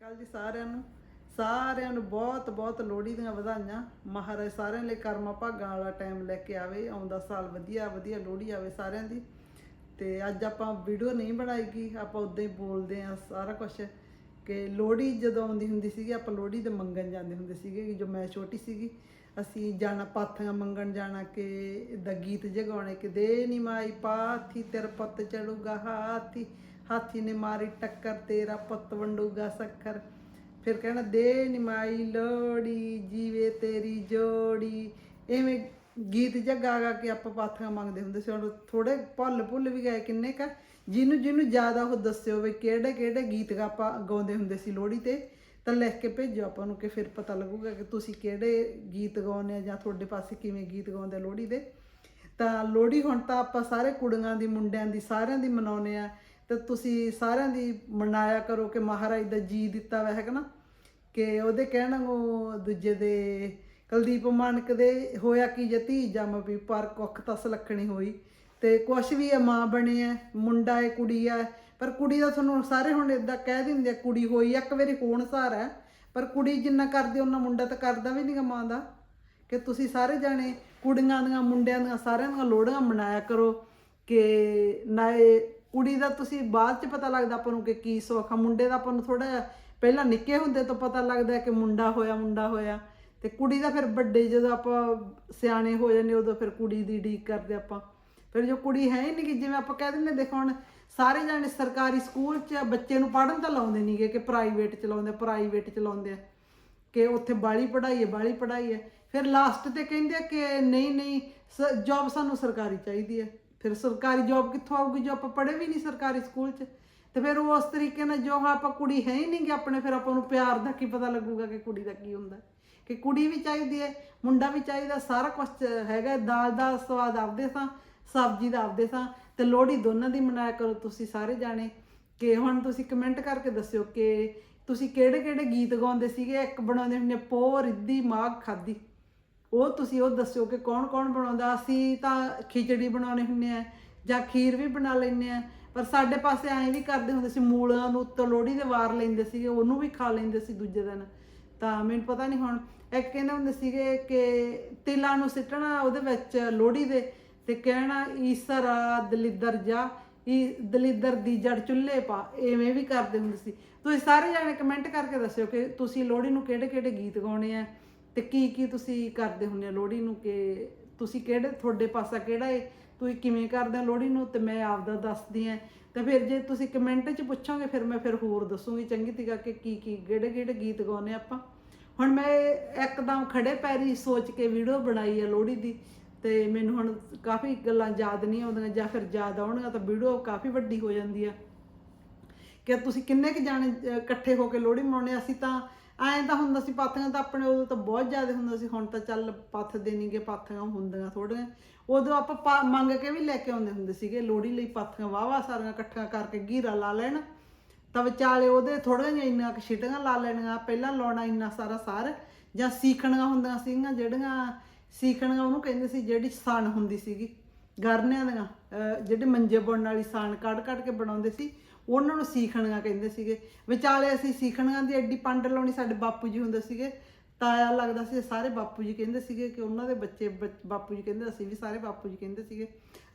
ਕੱਲ ਜੀ ਸਾਰਿਆਂ ਨੂੰ ਸਾਰਿਆਂ ਨੂੰ ਬਹੁਤ ਬਹੁਤ ਲੋਹੜੀ ਦੀਆਂ ਵਧਾਈਆਂ। ਮਹਾਰਾਜ ਸਾਰਿਆਂ ਲਈ ਕਰਮਾ ਭਾਗਾਂ ਵਾਲਾ ਟਾਈਮ ਲੈ ਕੇ ਆਵੇ, ਆਉਂਦਾ ਸਾਲ ਵਧੀਆ ਵਧੀਆ ਲੋਹੜੀ ਆਵੇ ਸਾਰਿਆਂ ਦੀ। ਤੇ ਅੱਜ ਆਪਾਂ ਵੀਡੀਓ ਨਹੀਂ ਬਣਾਈਗੀ ਆਪਾਂ ਉਦਾਂ ਹੀ ਬੋਲਦੇ ਆ ਸਾਰਾ ਕੁਝ ਕਿ ਲੋਹੜੀ ਜਦੋਂ ਆਉਂਦੀ ਹੁੰਦੀ ਸੀਗੀ, ਆਪਾਂ ਲੋਹੜੀ ਤੇ ਮੰਗਣ ਜਾਂਦੇ ਹੁੰਦੇ ਸੀਗੇ ਕਿ ਜੋ ਮੈਂ ਛੋਟੀ ਸੀਗੀ, ਅਸੀਂ ਜਾਣਾ ਪਾਥੀਆਂ ਮੰਗਣ ਜਾਣਾ ਕਿ ਦਾ ਗੀਤ ਜਗਾਉਣੇ ਕਿ ਦੇ ਨੀ ਮਾਈ ਪਾਥੀ, ਤੇਰਾ ਪੁੱਤ ਚੜੂਗਾ ਹਾਥੀ। ਹਾਥੀ ਨੇ ਮਾਰੀ ਟੱਕਰ, ਤੇਰਾ ਪੁੱਤ ਵੰਡੂਗਾ ਸੱਖਰ। ਫਿਰ ਕਹਿਣਾ ਦੇ ਨਿਮਾਈ ਲੋੜੀ ਜੀਵੇ ਤੇਰੀ ਜੋੜੀ। ਐਵੇਂ ਗੀਤ ਜਗਾ ਗਾ ਕੇ ਆਪਾਂ ਪਾਥੀਆਂ ਮੰਗਦੇ ਹੁੰਦੇ ਸੀ। ਹੁਣ ਥੋੜੇ ਭੁੱਲ ਭੁੱਲ ਵੀ ਗਏ ਕਿੰਨੇ ਕ ਜਿਹਨੂੰ ਜਿਹਨੂੰ ਜ਼ਿਆਦਾ ਉਹ ਦੱਸਿਓ ਵੀ ਕਿਹੜੇ ਕਿਹੜੇ ਗੀਤ ਗਾ ਆਪਾਂ ਗਾਉਂਦੇ ਹੁੰਦੇ ਸੀ ਲੋਹੜੀ ਤੇ, ਤਾਂ ਲਿਖ ਕੇ ਭੇਜੋ ਆਪਾਂ ਨੂੰ ਕਿ ਫਿਰ ਪਤਾ ਲੱਗੂਗਾ ਕਿ ਤੁਸੀਂ ਕਿਹੜੇ ਗੀਤ ਗਾਉਂਦੇ ਆ ਜਾਂ ਤੁਹਾਡੇ ਪਾਸੇ ਕਿਵੇਂ ਗੀਤ ਗਾਉਂਦੇ ਆ ਲੋਹੜੀ ਦੇ। ਤਾਂ ਲੋਹੜੀ ਹੁਣ ਤਾਂ ਆਪਾਂ ਸਾਰੇ ਕੁੜੀਆਂ ਦੀ, ਮੁੰਡਿਆਂ ਦੀ, ਸਾਰਿਆਂ ਦੀ ਮਨਾਉਨੇ ਆ। ਤੇ ਤੁਸੀਂ ਸਾਰਿਆਂ ਦੀ ਮਨਾਇਆ ਕਰੋ ਕਿ ਮਹਾਰਾਜ ਦਾ ਜੀ ਦਿੱਤਾ ਵਾ ਹੈਗਾ ਨਾ? ਕਿ ਉਹਦੇ ਕਹਿਣ ਨੂੰ ਦੂਜੇ ਦੇ ਕੁਲਦੀਪ ਮਾਨਕ ਦੇ ਹੋਇਆ ਕੀ ਜਤੀ ਜੰਮ ਵੀ, ਪਰ ਕੁੱਖ ਤਸ ਲੱਖਣੀ ਹੋਈ। ਤੇ ਕੁਛ ਵੀ ਆ ਮਾਂ ਬਣੇ ਆ ਮੁੰਡਾ ਹੈ, ਕੁੜੀ ਆ ਪਰ ਕੁੜੀ ਦਾ ਤੁਹਾਨੂੰ ਸਾਰੇ ਹੁਣ ਇਦਾਂ ਕਹਿ ਦਿੰਦੇ ਆ, ਕੁੜੀ ਹੋਈ, ਇੱਕ ਵਾਰੀ ਹੋਣ ਸਾਰ ਹੈ, ਪਰ ਕੁੜੀ ਜਿੰਨਾ ਕਰਦੀ ਉਹਨਾਂ ਮੁੰਡਾ ਤਾਂ ਕਰਦਾ ਵੀ ਨਹੀਂਗਾ ਮਾਂ ਦਾ। ਕਿ ਤੁਸੀਂ ਸਾਰੇ ਜਾਣੇ ਕੁੜੀਆਂ ਦੀਆਂ, ਮੁੰਡਿਆਂ ਦੀਆਂ ਸਾਰਿਆਂ ਦੀਆਂ ਲੋੜੀਆਂ ਮਨਾਇਆ ਕਰੋ ਕਿ ਨਾ ਇਹ ਕੁੜੀ ਦਾ ਤੁਸੀਂ ਬਾਅਦ ਚ ਪਤਾ ਲੱਗਦਾ ਆਪਾਂ ਨੂੰ ਕਿ ਕੀ ਸੁੱਖ ਆ। ਮੁੰਡੇ ਦਾ ਆਪਾਂ ਨੂੰ ਥੋੜਾ ਜਿਹਾ ਪਹਿਲਾਂ ਨਿੱਕੇ ਹੁੰਦੇ ਤੋਂ ਪਤਾ ਲੱਗਦਾ ਕਿ ਮੁੰਡਾ ਹੋਇਆ ਮੁੰਡਾ ਹੋਇਆ। ਤੇ ਕੁੜੀ ਦਾ ਫਿਰ ਵੱਡੇ ਜਦੋਂ ਆਪਾਂ ਸਿਆਣੇ ਹੋ ਜਾਂਦੇ ਉਦੋਂ ਫਿਰ ਕੁੜੀ ਦੀ ਡੀਕ ਕਰਦੇ ਆਪਾਂ। ਫਿਰ ਜੋ ਕੁੜੀ ਹੈ ਹੀ ਨਹੀਂ ਕਿ ਜਿਵੇਂ ਆਪਾਂ ਕਹਿ ਦਿੰਦੇ ਦੇਖੋ ਹੁਣ ਸਾਰੇ ਜਾਣੇ ਸਰਕਾਰੀ ਸਕੂਲ 'ਚ ਬੱਚੇ ਨੂੰ ਪੜ੍ਹਨ ਤਾਂ ਲਾਉਂਦੇ ਨਹੀਂਗੇ ਕਿ ਪ੍ਰਾਈਵੇਟ ਚ ਲਾਉਂਦੇ ਪ੍ਰਾਈਵੇਟ ਚ ਲਾਉਂਦੇ ਆ। ਕਿ ਉੱਥੇ ਬਾਲੀ ਪੜ੍ਹਾਈ ਹੈ, ਬਾਲੀ ਪੜ੍ਹਾਈ ਹੈ। ਫਿਰ ਲਾਸਟ ਤੇ ਕਹਿੰਦੇ ਆ ਕਿ ਨਹੀਂ ਨਹੀਂ ਜੌਬ ਸਾਨੂੰ ਸਰਕਾਰੀ ਚਾਹੀਦੀ ਹੈ। ਫਿਰ ਸਰਕਾਰੀ ਜੌਬ ਕਿੱਥੋਂ ਆਊਗੀ ਜੋ ਆਪਾਂ ਪੜ੍ਹੇ ਵੀ ਨਹੀਂ ਸਰਕਾਰੀ ਸਕੂਲ 'ਚ? ਤੇ ਫਿਰ ਉਸ ਤਰੀਕੇ ਨਾਲ ਜੋ ਆਪਾਂ ਕੁੜੀ ਹੈ ਹੀ ਨਹੀਂ ਕਿ ਆਪਣੇ, ਫਿਰ ਆਪਾਂ ਨੂੰ ਪਿਆਰ ਦਾ ਕੀ ਪਤਾ ਲੱਗੂਗਾ ਕਿ ਕੁੜੀ ਦਾ ਕੀ ਹੁੰਦਾ? ਕਿ ਕੁੜੀ ਵੀ ਚਾਹੀਦੀ ਹੈ, ਮੁੰਡਾ ਵੀ ਚਾਹੀਦਾ, ਸਾਰਾ ਕੁਝ ਹੈਗਾ, ਦਾਲ ਦਾ ਸਵਾਦ ਆਪਦੇ ਸਾਂ, ਸਬਜ਼ੀ ਦਾ ਆਪਦੇ ਸਾਂ, ਤੇ ਲੋਹੜੀ ਦੋਨਾਂ ਦੀ ਮਨਾਇਆ ਕਰੋ ਤੁਸੀਂ ਸਾਰੇ ਜਾਣੇ। ਕਿ ਹੁਣ ਤੁਸੀਂ ਕਮੈਂਟ ਕਰਕੇ ਦੱਸਿਓ ਕਿ ਤੁਸੀਂ ਕਿਹੜੇ ਕਿਹੜੇ ਗੀਤ ਗਾਉਂਦੇ ਸੀਗੇ? ਇੱਕ ਬਣਾਉਂਦੇ ਹੁੰਦੇ ਪੋ ਰਿੱਧੀ ਮਾਗ ਖਾਦੀ ਉਹ ਤੁਸੀਂ ਉਹ ਦੱਸਿਓ ਕਿ ਕੌਣ ਕੌਣ ਬਣਾਉਂਦਾ, ਅਸੀਂ ਤਾਂ ਖਿਚੜੀ ਬਣਾਉਣੇ ਹੁੰਦੇ ਆ ਜਾਂ ਖੀਰ ਵੀ ਬਣਾ ਲੈਂਦੇ ਆ, ਪਰ ਸਾਡੇ ਪਾਸੇ ਐਂ ਵੀ ਕਰਦੇ ਹੁੰਦੇ ਸੀ, ਮੂਲਾਂ ਨੂੰ ਉੱਤੋਂ ਲੋਹੜੀ ਦੇ ਵਾਰ ਲੈਂਦੇ ਸੀਗੇ, ਉਹਨੂੰ ਵੀ ਖਾ ਲੈਂਦੇ ਸੀ ਦੂਜੇ ਦਿਨ। ਤਾਂ ਮੈਨੂੰ ਪਤਾ ਨਹੀਂ ਹੁਣ, ਇੱਕ ਕਹਿੰਦੇ ਹੁੰਦੇ ਸੀਗੇ ਕਿ ਤਿਲਾਂ ਨੂੰ ਸਿੱਟਣਾ ਉਹਦੇ ਵਿੱਚ ਲੋਹੜੀ ਦੇ ਤੇ ਕਹਿਣਾ, ਈਸਰਾ ਦਲਿੱਦਰ ਜਾ ਇਹ ਦਲਿੱਦਰ ਦੀ ਜੜ ਚੁੱਲ੍ਹੇ ਪਾ, ਐਵੇਂ ਵੀ ਕਰਦੇ ਹੁੰਦੇ ਸੀ। ਤੁਸੀਂ ਸਾਰੇ ਜਾਣੇ ਕਮੈਂਟ ਕਰਕੇ ਦੱਸਿਓ ਕਿ ਤੁਸੀਂ ਲੋਹੜੀ ਨੂੰ ਕਿਹੜੇ ਕਿਹੜੇ ਗੀਤ ਗਾਉਣੇ ਆ? ਤੇ ਕੀ ਕੀ ਤੁਸੀਂ ਕਰਦੇ ਹੁੰਦੇ ਹੋ ਲੋਹੜੀ ਨੂੰ ਕਿ ਤੁਸੀਂ ਕਿਹੜੇ ਤੁਹਾਡੇ ਪਾਸਾ ਕਿਹੜਾ ਹੈ ਤੁਸੀਂ ਕਿਵੇਂ ਕਰਦੇ ਹੋ ਲੋਹੜੀ ਨੂੰ? ਤੇ ਮੈਂ ਆਪਦਾ ਦੱਸਦੀ ਆ ਤੇ ਫਿਰ ਜੇ ਤੁਸੀਂ ਕਮੈਂਟ 'ਚ ਪੁੱਛੋਗੇ, ਫਿਰ ਮੈਂ ਫਿਰ ਹੋਰ ਦੱਸੂਗੀ ਚੰਗੀ ਤੀਗਾ ਕਿ ਕੀ ਕੀ ਕਿਹੜੇ ਕਿਹੜੇ ਗੀਤ ਗਾਉਨੇ ਆਪਾਂ। ਹੁਣ ਮੈਂ ਇੱਕਦਮ ਖੜੇ ਪੈਰੀ ਸੋਚ ਕੇ ਵੀਡੀਓ ਬਣਾਈ ਆ ਲੋਹੜੀ ਦੀ। ਤੇ ਮੈਨੂੰ ਹੁਣ ਕਾਫੀ ਗੱਲਾਂ ਯਾਦ ਨਹੀਂ ਆਉਂਦੀਆਂ ਜਾਂ ਫਿਰ ਯਾਦ ਆਉਣਗੀਆਂ ਤਾਂ ਵੀਡੀਓ ਕਾਫੀ ਵੱਡੀ ਹੋ ਜਾਂਦੀ ਆ। ਕਿ ਤੁਸੀਂ ਕਿੰਨੇ ਕੁ ਜਾਣੇ ਇਕੱਠੇ ਹੋ ਕੇ ਲੋਹੜੀ ਮਨਾਉਣੇ ਅਸੀਂ ਤਾਂ ਐਂ ਤਾਂ ਹੁੰਦਾ ਸੀ ਪਾਥੀਆਂ ਤਾਂ ਆਪਣੇ ਉਦੋਂ ਤਾਂ ਬਹੁਤ ਜ਼ਿਆਦਾ ਹੁੰਦਾ ਸੀ, ਹੁਣ ਤਾਂ ਚੱਲ ਪੱਥਦੇ ਨਹੀਂਗੇ ਪਾਥੀਆਂ ਹੁੰਦੀਆਂ ਥੋੜੀਆਂ। ਉਦੋਂ ਆਪਾਂ ਪਾ- ਮੰਗ ਕੇ ਵੀ ਲੈ ਕੇ ਆਉਂਦੇ ਹੁੰਦੇ ਸੀਗੇ, ਲੋਹੜੀ ਲਈ ਪਾਥੀਆਂ ਵਾਵਾ ਸਾਰੀਆਂ ਇਕੱਠੀਆਂ ਕਰਕੇ ਗੀਰਾ ਲਾ ਲੈਣ। ਤਾਂ ਵਿਚਾਲੇ ਉਹਦੇ ਥੋੜੀਆਂ ਜਿਹੀਆਂ ਇੰਨਾ ਕੁ ਛਿਟੀਆਂ ਲਾ ਲੈਣੀਆਂ, ਪਹਿਲਾਂ ਲਾਉਣਾ ਇੰਨਾ ਸਾਰਾ ਸਾਰ। ਜਾਂ ਸੀਖਣੀਆਂ ਹੁੰਦੀਆਂ ਸੀਗੀਆਂ, ਜਿਹੜੀਆਂ ਸੀਖਣੀਆਂ ਉਹਨੂੰ ਕਹਿੰਦੇ ਸੀ ਜਿਹੜੀ ਸਣ ਹੁੰਦੀ ਸੀਗੀ, ਗਰਨਿਆਂ ਦੀਆਂ, ਅਹ ਜਿਹੜੇ ਮੰਜੇ ਬੁਣਨ ਵਾਲੀ ਸਾਣ ਕੱਢ ਕੱਢ ਕੇ ਬਣਾਉਂਦੇ ਸੀ। ਉਹਨਾਂ ਨੂੰ ਸੀਖਣੀਆਂ ਕਹਿੰਦੇ ਸੀਗੇ। ਵਿਚਾਲੇ ਅਸੀਂ ਸੀਖਣੀਆਂ ਦੀ ਐਡੀ ਪੰਡ ਲਾਉਣੀ ਸਾਡੇ ਬਾਪੂ ਜੀ ਹੁੰਦੇ ਸੀਗੇ। ਤਾਇਆ ਲੱਗਦਾ ਸੀ ਸਾਰੇ ਬਾਪੂ ਜੀ ਕਹਿੰਦੇ ਸੀਗੇ ਕਿ ਉਹਨਾਂ ਦੇ ਬੱਚੇ ਬੱਚ- ਬਾਪੂ ਜੀ ਕਹਿੰਦੇ, ਅਸੀਂ ਵੀ ਸਾਰੇ ਬਾਪੂ ਜੀ ਕਹਿੰਦੇ ਸੀਗੇ।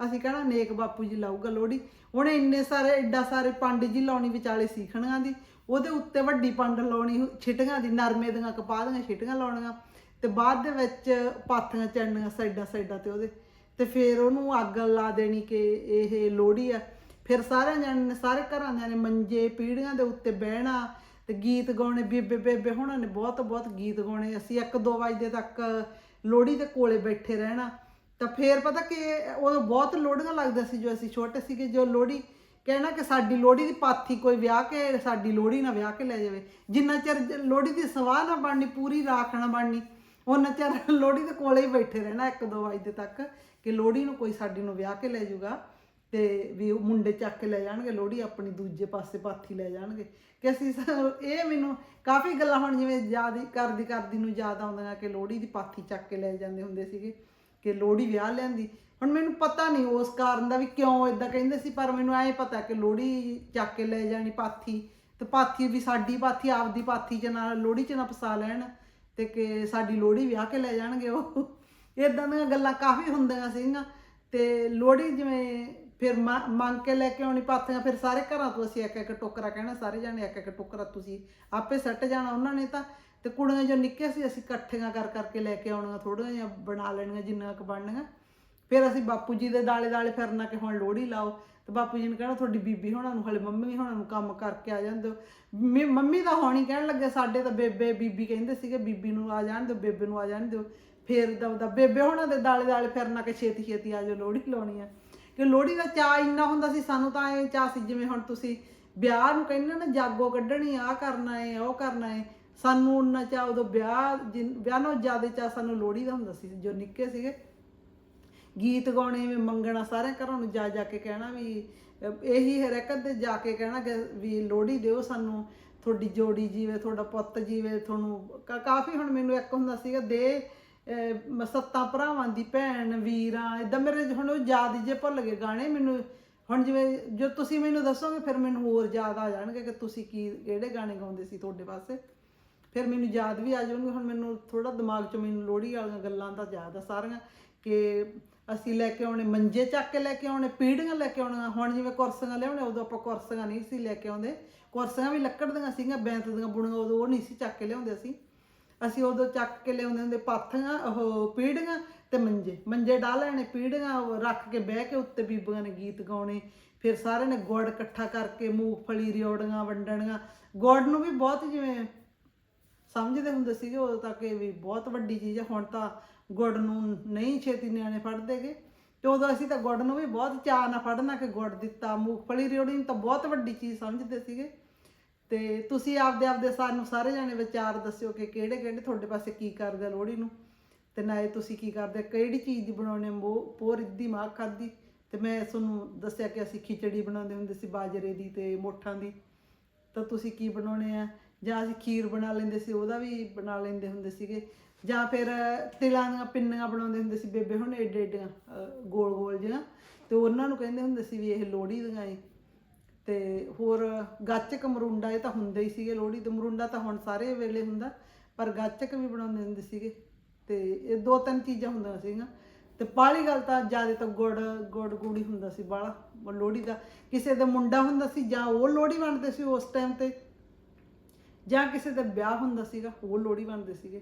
ਅਸੀਂ ਕਹਿਣਾ ਨੇਕ ਬਾਪੂ ਜੀ ਲਾਊਗਾ ਲੋਹੜੀ। ਉਹਨੇ ਇੰਨੇ ਸਾਰੇ, ਐਡਾ ਸਾਰੇ ਪੰਡ ਜੀ ਲਾਉਣੀ ਵਿਚਾਲੇ ਸੀਖਣੀਆਂ ਦੀ। ਉਹਦੇ ਉੱਤੇ ਵੱਡੀ ਪੰਡ ਲਾਉਣੀ ਛਿਟੀਆਂ ਦੀ, ਨਰਮੇ ਦੀਆਂ ਕਪਾਹ ਦੀਆਂ ਛਿਟੀਆਂ ਲਾਉਣੀਆਂ। ਤੇ ਬਾਅਦ ਦੇ ਵਿੱਚ ਪਾਥੀਆਂ ਚੜਨੀਆਂ ਸਾਈਡਾਂ ਸਾਈਡਾਂ ਤੇ ਉਹਦੇ। ਤੇ ਫਿਰ ਉਹਨੂੰ ਅੱਗ ਲਾ ਦੇਣੀ ਕਿ ਇਹ ਲੋਹੜੀ ਆ। ਫਿਰ ਸਾਰਿਆਂ ਜਣਿਆਂ ਨੇ, ਸਾਰੇ ਘਰਾਂ ਦੇ ਨੇ ਮੰਜੇ, ਪੀੜੀਆਂ ਦੇ ਉੱਤੇ ਬਹਿਣਾ ਤੇ ਗੀਤ ਗਾਉਣੇ ਬੇਬੇ ਬੇਬੇ ਹੁਣਾਂ ਨੇ ਬਹੁਤ ਬਹੁਤ ਗੀਤ ਗਾਉਣੇ। ਅਸੀਂ 1-2 ਵਜੇ ਤੱਕ ਲੋਹੜੀ ਦੇ ਕੋਲੇ ਬੈਠੇ ਰਹਿਣਾ। ਤਾਂ ਫਿਰ ਪਤਾ ਕਿ ਉਦੋਂ ਬਹੁਤ ਲੋਹੜੀਆਂ ਲੱਗਦਾ ਸੀ ਜੋ ਅਸੀਂ ਛੋਟੇ ਸੀਗੇ, ਜੋ ਲੋਹੜੀ ਕਹਿਣਾ ਕਿ ਸਾਡੀ ਲੋਹੜੀ ਦੀ ਪਾਥੀ ਕੋਈ ਵਿਆਹ ਕੇ, ਸਾਡੀ ਲੋਹੜੀ ਨਾ ਵਿਆਹ ਕੇ ਲੈ ਜਾਵੇ। ਜਿੰਨਾ ਚਿਰ ਜ- ਲੋਹੜੀ ਦੀ ਸਵਾਹ ਨਾ ਬਣਨੀ, ਪੂਰੀ ਰਾਖ ਨਾ ਬਣਨੀ ਉਹਨਾਂ ਚਿਰ ਲੋਹੜੀ ਦੇ ਕੋਲੇ ਹੀ ਬੈਠੇ ਰਹਿਣਾ 1-2 ਵਜੇ ਤੱਕ ਕਿ ਲੋਹੜੀ ਨੂੰ ਕੋਈ ਸਾਡੀ ਨੂੰ ਵਿਆਹ ਕੇ ਲੈ ਜਾਊਗਾ। ਤੇ ਵੀ ਉਹ ਮੁੰਡੇ ਚੱਕ ਕੇ ਲੈ ਜਾਣਗੇ, ਲੋਹੜੀ ਆਪਣੀ ਦੂਜੇ ਪਾਸੇ ਪਾਥੀ ਲੈ ਜਾਣਗੇ। ਕਿ ਅਸੀਂ ਸ- ਇਹ ਮੈਨੂੰ ਕਾਫੀ ਗੱਲਾਂ ਹੁਣ ਜਿਵੇਂ ਯਾਦ ਹੀ ਕਰਦੀ ਕਰਦੀ ਨੂੰ ਯਾਦ ਆਉਂਦੀਆਂ ਕਿ ਲੋਹੜੀ ਦੀ ਪਾਥੀ ਚੱਕ ਕੇ ਲੈ ਜਾਂਦੇ ਹੁੰਦੇ ਸੀਗੇ, ਕਿ ਲੋਹੜੀ ਵਿਆਹ ਲੈਂਦੀ ਹੁਣ ਮੈਨੂੰ ਪਤਾ ਨਹੀਂ ਉਸ ਕਾਰਨ ਦਾ ਵੀ ਕਿਉਂ ਇਦਾਂ ਕਹਿੰਦੇ ਸੀ, ਪਰ ਮੈਨੂੰ ਐਂ ਪਤਾ ਕਿ ਲੋਹੜੀ ਚੱਕ ਕੇ ਲੈ ਜਾਣੀ ਪਾਥੀ, ਤੇ ਪਾਥੀ ਵੀ ਸਾਡੀ ਪਾਥੀ, ਆਪਦੀ ਪਾਥੀ ਚ ਨਾਲ ਲੋਹੜੀ ਚ ਨਾ ਫਸਾ ਲੈਣ ਤੇ ਕਿ ਸਾਡੀ ਲੋਹੜੀ ਵਿਆਹ ਕੇ ਲੈ ਜਾਣਗੇ ਉਹ। ਇਦਾਂ ਦੀਆਂ ਗੱਲਾਂ ਕਾਫੀ ਹੁੰਦੀਆਂ ਸੀਗੀਆਂ। ਤੇ ਲੋਹੜੀ ਜਿਵੇਂ ਫਿਰ ਮ- ਮੰਗ ਕੇ ਲੈ ਕੇ ਆਉਣੀ ਪਾਥੀਆਂ, ਫਿਰ ਸਾਰੇ ਘਰਾਂ ਤੋਂ ਅਸੀਂ ਇੱਕ ਇੱਕ ਟੋਕਰਾ ਕਹਿਣਾ, ਸਾਰੇ ਜਾਣੇ ਇੱਕ ਇੱਕ ਟੋਕਰਾ ਤੁਸੀਂ ਆਪੇ ਸੱਟ ਜਾਣਾ ਉਹਨਾਂ ਨੇ ਤਾਂ। ਤੇ ਕੁੜੀਆਂ ਜੋ ਨਿੱਕੇ ਸੀ, ਅਸੀਂ ਇਕੱਠੀਆਂ ਕਰ ਕਰਕੇ ਲੈ ਕੇ ਆਉਣੀਆਂ ਥੋੜੀਆਂ ਜਿਹੀਆਂ ਬਣਾ ਲੈਣੀਆਂ, ਜਿੰਨਾ ਕੁ ਬਣਨੀਆਂ। ਫਿਰ ਅਸੀਂ ਬਾਪੂ ਜੀ ਦੇ ਦਾਲੇ ਦਾਲੇ ਫਿਰਨਾ ਕਿ ਹੁਣ ਲੋਹੜੀ ਲਾਓ। ਤੇ ਬਾਪੂ ਜੀ ਨੇ ਕਹਿਣਾ, ਤੁਹਾਡੀ ਬੀਬੀ ਹੋਣਾ ਨੂੰ, ਹਲੇ ਮੰਮੀ ਹੋਣਾ ਨੂੰ ਕੰਮ ਕਰਕੇ ਆ ਜਾਂਦੇ ਹੋ। ਮੇ- ਮੰਮੀ ਤਾਂ ਹੁਣ ਹੀ ਕਹਿਣ ਲੱਗੇ, ਸਾਡੇ ਤਾਂ ਬੇਬੇ, ਬੀਬੀ ਕਹਿੰਦੇ ਸੀਗੇ, ਬੀਬੀ ਨੂੰ ਆ ਜਾਣ ਦਿਓ, ਬੇਬੇ ਨੂੰ ਆ ਜਾਣ ਦਿਓ। ਫੇਰ ਦਵਦਾ ਬੇਬੇ ਹੋਣਾ ਦੇ ਦਾਲੇ ਦਾਲੇ ਫਿਰਨਾ ਕਿ ਛੇਤੀ ਛੇਤੀ ਆ ਜਾਓ, ਲੋਹੜੀ ਲਾਉਣੀ ਆ। ਕਿ ਲੋਹੜੀ ਦਾ ਚਾਅ ਇੰਨਾ ਹੁੰਦਾ ਸੀ, ਸਾਨੂੰ ਤਾਂ ਐ ਚਾਅ ਸੀ, ਜਿਵੇਂ ਹੁਣ ਤੁਸੀਂ ਵਿਆਹ ਨੂੰ ਕਹਿੰਦੇ ਨਾ, ਜਾਗੋ ਕੱਢਣੀ ਆ ਕਰਨਾ ਏ, ਉਹ ਕਰਨਾ ਏ, ਸਾਨੂੰ ਉਹਨਾਂ ਚਾਅ, ਉਦੋਂ ਵਿਆਹ ਜਿਨ- ਵਿਆਹ ਨਾਲੋਂ ਜ਼ਿਆਦਾ ਚਾਅ ਸਾਨੂੰ ਲੋਹੜੀ ਦਾ ਹੁੰਦਾ ਸੀ, ਜੋ ਨਿੱਕੇ ਸੀਗੇ। ਗੀਤ ਗਾਉਣੇ, ਵੀ ਮੰਗਣਾ ਸਾਰੇ ਘਰਾਂ ਨੂੰ ਜਾ ਜਾ ਕੇ ਕਹਿਣਾ ਵੀ, ਇਹੀ ਹਰਕਤ ਤੇ ਜਾ ਕੇ ਕਹਿਣਾ ਕਿ ਵੀ ਲੋਹੜੀ ਦਿਓ ਸਾਨੂੰ, ਤੁਹਾਡੀ ਜੋੜੀ ਜੀਵੇ, ਤੁਹਾਡਾ ਪੁੱਤ ਜੀਵੇ, ਤੁਹਾਨੂੰ ਕਾਫੀ ਹੁਣ ਮੈਨੂੰ ਇੱਕ ਹੁੰਦਾ ਸੀਗਾ, ਦੇ ਸੱਤਾਂ ਭਰਾਵਾਂ ਦੀ ਭੈਣ, ਵੀਰਾਂ ਇਦਾਂ ਮੇਰੇ ਹੁਣ ਉਹ ਯਾਦ ਜੇ ਭੁੱਲ ਗਏ ਗਾਣੇ, ਮੈਨੂੰ ਹੁਣ ਜਿਵੇਂ ਜੋ ਤੁਸੀਂ ਮੈਨੂੰ ਦੱਸੋਗੇ, ਫਿਰ ਮੈਨੂੰ ਹੋਰ ਯਾਦ ਆ ਜਾਣਗੇ ਕਿ ਤੁਸੀਂ ਕੀ, ਕਿਹੜੇ ਗਾਣੇ ਗਾਉਂਦੇ ਸੀ ਤੁਹਾਡੇ ਪਾਸੇ। ਫਿਰ ਮੈਨੂੰ ਯਾਦ ਵੀ ਆ ਜਾਣਗੇ ਹੁਣ ਮੈਨੂੰ ਥੋੜਾ ਦਿਮਾਗ 'ਚ ਮੈਨੂੰ ਲੋਹੜੀ ਵਾਲੀਆਂ ਗੱਲਾਂ ਤਾਂ ਯਾਦ ਆ ਸਾਰੀਆਂ ਕਿ ਅਸੀਂ ਲੈ ਕੇ ਆਉਣੇ, ਮੰਜੇ ਚੱਕ ਕੇ ਲੈ ਕੇ ਆਉਣੇ, ਪੀੜੀਆਂ ਲੈ ਕੇ ਆਉਣੀਆਂ, ਹੁਣ ਜਿਵੇਂ ਕੁਰਸੀਆਂ ਲਿਆਉਣੇ, ਉਦੋਂ ਆਪਾਂ ਕੁਰਸੀਆਂ ਨਹੀਂ ਸੀ ਲੈ ਕੇ ਆਉਂਦੇ। ਕੁਰਸੀਆਂ ਵੀ ਲੱਕੜ ਦੀਆਂ ਸੀਗੀਆਂ, ਬੈਂਤ ਦੀਆਂ ਬੁਣੀਆਂ, ਉਦੋਂ ਉਹ ਨਹੀਂ ਸੀ ਚੱਕ ਕੇ ਲਿਆਉਂਦੇ ਅਸੀਂ। ਅਸੀਂ ਉਦੋਂ ਚੱਕ ਕੇ ਲਿਆਉਂਦੇ ਹੁੰਦੇ ਪਾਥੀਆਂ, ਉਹ ਪੀੜੀਆਂ ਤੇ ਮੰਜੇ। ਮੰਜੇ ਡਾਹ ਲੈਣੇ, ਪੀੜੀਆਂ ਉਹ ਰੱਖ ਕੇ ਬਹਿ ਕੇ ਉੱਤੇ ਬੀਬੀਆਂ ਨੇ ਗੀਤ ਗਾਉਣੇ। ਫਿਰ ਸਾਰਿਆਂ ਨੇ ਗੁੜ ਇਕੱਠਾ ਕਰਕੇ ਮੂੰਗਫਲੀ, ਰਿਓੜੀਆਂ, ਵੰਡਣੀਆਂ। ਗੁੜ ਨੂੰ ਵੀ ਬਹੁਤ ਜਿਵੇਂ ਸਮਝਦੇ ਹੁੰਦੇ ਸੀਗੇ ਉਦੋਂ ਤੱਕ ਇਹ ਵੀ ਬਹੁਤ ਵੱਡੀ ਚੀਜ਼ ਹੈ ਹੁਣ ਤਾਂ ਗੁੜ ਨੂੰ ਨਹੀਂ ਛੇਤੀ ਨਿਆਣੇ ਫੜਦੇਗੇ ਤੇ ਉਦੋਂ ਅਸੀਂ ਤਾਂ ਗੁੜ ਨੂੰ ਵੀ ਬਹੁਤ ਚਾਅ ਨਾਲ ਫੜਨਾ ਕਿ ਗੁੜ ਦਿੱਤਾ। ਮੂੰਗਫਲੀ ਰਿਓੜੀ ਨੂੰ ਤਾਂ ਬਹੁਤ ਵੱਡੀ ਚੀਜ਼ ਸਮਝਦੇ ਸੀਗੇ। ਤੇ ਤੁਸੀਂ ਆਪਦੇ ਆਪਦੇ ਸਾਨੂੰ ਸਾਰੇ ਜਾਣੇ ਵਿਚਾਰ ਦੱਸਿਓ ਕਿ ਕਿਹੜੇ ਕਿਹੜੇ ਤੁਹਾਡੇ ਪਾਸੇ ਕੀ ਕਰਦੇ ਆ ਲੋਹੜੀ ਨੂੰ। ਤੇ ਨਾਲੇ ਤੁਸੀਂ ਕੀ ਕਰਦੇ ਕਿਹੜੀ ਚੀਜ਼ ਦੀ ਬਣਾਉਣੇ ਮੋਹ ਪੋਰ ਦੀ ਮਾਂ ਖਾਦੀ ਤੇ ਮੈਂ ਤੁਹਾਨੂੰ ਦੱਸਿਆ ਕਿ ਅਸੀਂ ਖਿਚੜੀ ਬਣਾਉਂਦੇ ਹੁੰਦੇ ਸੀ ਬਾਜਰੇ ਦੀ ਤੇ ਮੋਠਾਂ ਦੀ। ਤਾਂ ਤੁਸੀਂ ਕੀ ਬਣਾਉਣੇ ਆ? ਜਾਂ ਅਸੀਂ ਖੀਰ ਬਣਾ ਲੈਂਦੇ ਸੀ, ਉਹਦਾ ਵੀ ਬਣਾ ਲੈਂਦੇ ਹੁੰਦੇ ਸੀਗੇ। ਜਾਂ ਫਿਰ ਤਿਲਾਂ ਦੀਆਂ ਪਿੰਨੀਆਂ ਬਣਾਉਂਦੇ ਹੁੰਦੇ ਸੀ ਬੇਬੇ ਹੁਣ ਏਡੇ ਏਡੀਆਂ ਗੋਲ ਗੋਲ ਜਿਹਾ ਤੇ ਉਹਨਾਂ ਨੂੰ ਕਹਿੰਦੇ ਹੁੰਦੇ ਸੀ ਵੀ ਇਹ ਲੋਹੜੀ ਦੀਆਂ ਏ। ਤੇ ਹੋਰ ਗਾਚਕ ਮਰੁੰਡਾ ਇਹ ਤਾਂ ਹੁੰਦੇ ਹੀ ਸੀਗੇ, ਲੋਹੜੀ ਤੇ ਮਰੁੰਡਾ ਤਾਂ ਹੁਣ ਸਾਰੇ ਵੇਲੇ ਹੁੰਦਾ, ਪਰ ਗਾਚਕ ਵੀ ਬਣਾਉਂਦੇ ਹੁੰਦੇ ਸੀਗੇ। ਤੇ ਇਹ ਦੋ ਤਿੰਨ ਚੀਜ਼ਾਂ ਹੁੰਦੀਆਂ ਸੀਗੀਆਂ। ਤੇ ਪਾਲੀ ਗੱਲ ਤਾਂ ਜ਼ਿਆਦਾ ਤਾਂ ਗੁੜ ਗੁੜ ਗੂੜੀ ਹੁੰਦਾ ਸੀ ਬਾਲਾ ਲੋਹੜੀ ਦਾ। ਕਿਸੇ ਦਾ ਮੁੰਡਾ ਹੁੰਦਾ ਸੀ ਜਾਂ ਉਹ ਲੋਹੜੀ ਵੰਡਦੇ ਸੀ ਉਸ ਟਾਈਮ ਤੇ, ਜਾਂ ਕਿਸੇ ਦਾ ਵਿਆਹ ਹੁੰਦਾ ਸੀਗਾ, ਉਹ ਲੋਹੜੀ ਬਣਦੇ ਸੀਗੇ।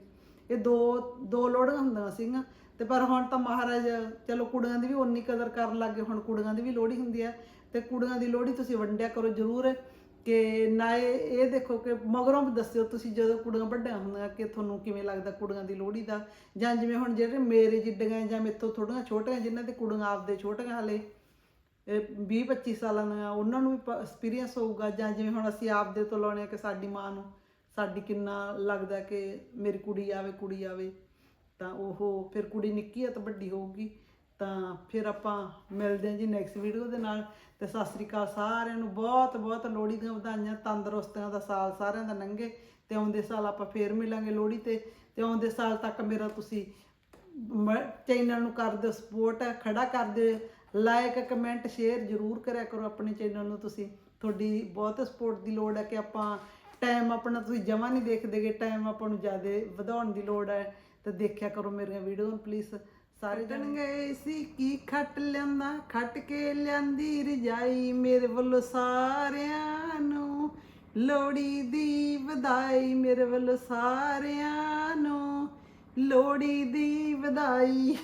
ਇਹ ਦੋ ਦੋ ਲੋਹੜੀਆਂ ਹੁੰਦੀਆਂ ਸੀਗੀਆਂ। ਤੇ ਪਰ ਹੁਣ ਤਾਂ ਮਹਾਰਾਜ, ਚਲੋ ਕੁੜੀਆਂ ਦੀ ਵੀ ਉਨੀ ਕਦਰ ਕਰਨ ਲੱਗੇ ਹੁਣ ਕੁੜੀਆਂ ਦੀ ਵੀ ਲੋਹੜੀ ਹੁੰਦੀ ਹੈ। ਤੇ ਕੁੜੀਆਂ ਦੀ ਲੋਹੜੀ ਤੁਸੀਂ ਵੰਡਿਆ ਕਰੋ ਜ਼ਰੂਰ, ਕਿ ਨਾ ਇਹ ਦੇਖੋ ਕਿ ਮਗਰੋਂ ਵੀ ਦੱਸਿਓ ਤੁਸੀਂ ਜਦੋਂ ਕੁੜੀਆਂ ਵੱਡੀਆਂ ਹੁੰਦੀਆਂ ਕਿ ਤੁਹਾਨੂੰ ਕਿਵੇਂ ਲੱਗਦਾ ਕੁੜੀਆਂ ਦੀ ਲੋਹੜੀ ਦਾ, ਜਾਂ ਜਿਵੇਂ ਹੁਣ ਜਿਹੜੇ ਮੇਰੇ ਜਿੱਡੀਆਂ ਜਾਂ ਮੇਥੋਂ ਥੋੜੀਆਂ ਛੋਟੀਆਂ ਜਿਨ੍ਹਾਂ ਦੇ ਕੁੜੀਆਂ ਆਪਦੇ ਛੋਟੀਆਂ ਹਲੇ 20 25 ਸਾਲਾਂ ਦੀਆਂ, ਉਹਨਾਂ ਨੂੰ ਵੀ ਐਕਸਪੀਰੀਅੰਸ ਹੋਊਗਾ, ਜਾਂ ਜਿਵੇਂ ਹੁਣ ਅਸੀਂ ਆਪਦੇ ਤੋਂ ਲਾਉਣੇ ਆ ਕਿ ਸਾਡੀ ਮਾਂ ਨੂੰ, ਸਾਡੀ ਕਿੰਨਾ ਲੱਗਦਾ ਕਿ ਮੇਰੀ ਕੁੜੀ ਆਵੇ ਕੁੜੀ ਆਵੇ, ਤਾਂ ਉਹ ਫਿਰ ਕੁੜੀ ਨਿੱਕੀ ਆ ਤਾਂ ਵੱਡੀ ਹੋਊਗੀ, ਤਾਂ ਫਿਰ ਆਪਾਂ ਮਿਲਦੇ ਹਾਂ ਜੀ ਨੈਕਸਟ ਵੀਡੀਓ ਦੇ ਨਾਲ। ਤੇ ਸਤਿ ਸ੍ਰੀ ਅਕਾਲ ਸਾਰਿਆਂ ਨੂੰ। ਬਹੁਤ ਬਹੁਤ ਲੋਹੜੀ ਦੀਆਂ ਵਧਾਈਆਂ, ਤੰਦਰੁਸਤੀਆਂ ਦਾ ਸਾਲ ਸਾਰਿਆਂ ਦਾ ਲੰਘੇ ਤੇ ਆਉਂਦੇ ਸਾਲ ਆਪਾਂ ਫੇਰ ਮਿਲਾਂਗੇ ਲੋਹੜੀ ਤੇ। ਤੇ ਆਉਂਦੇ ਸਾਲ ਤੱਕ ਮੇਰਾ ਤੁਸੀਂ ਚੈਨਲ ਨੂੰ ਕਰ ਦਿਓ ਸਪੋਰਟ, ਖੜਾ ਕਰ ਦਿਓ। ਲਾਈਕ ਕਮੈਂਟ, ਸ਼ੇਅਰ ਜ਼ਰੂਰ ਕਰਿਆ ਕਰੋ ਆਪਣੇ ਚੈਨਲ ਨੂੰ ਤੁਸੀਂ। ਤੁਹਾਡੀ ਬਹੁਤ ਸਪੋਰਟ ਦੀ ਲੋੜ ਹੈ ਕਿ ਆਪਾਂ ਟਾਈਮ ਆਪਣਾ ਤੁਸੀਂ ਜਮਾ ਨਹੀਂ ਦੇਖਦੇਗੇ ਟਾਈਮ ਆਪਾਂ ਨੂੰ ਜ਼ਿਆਦਾ ਵਧਾਉਣ ਦੀ ਲੋੜ ਹੈ। ਤੇ ਦੇਖਿਆ ਕਰੋ ਮੇਰੀਆਂ ਵੀਡੀਓ ਨੂੰ ਪਲੀਜ਼ ਸਾਰੇ ਜਣ। ਗਏ ਸੀ ਕੀ ਖੱਟ ਲਿਆਂਦਾ? ਖੱਟ ਕੇ ਲਿਆਂਦੀ ਰਜਾਈ ਮੇਰੇ ਵੱਲੋਂ ਸਾਰਿਆਂ ਨੂੰ। ਲੋੜੀ ਦੀ ਵਧਾਈ ਮੇਰੇ ਵੱਲੋਂ ਸਾਰਿਆਂ ਨੂੰ। ਲੋੜੀ ਦੀ ਵਧਾਈ।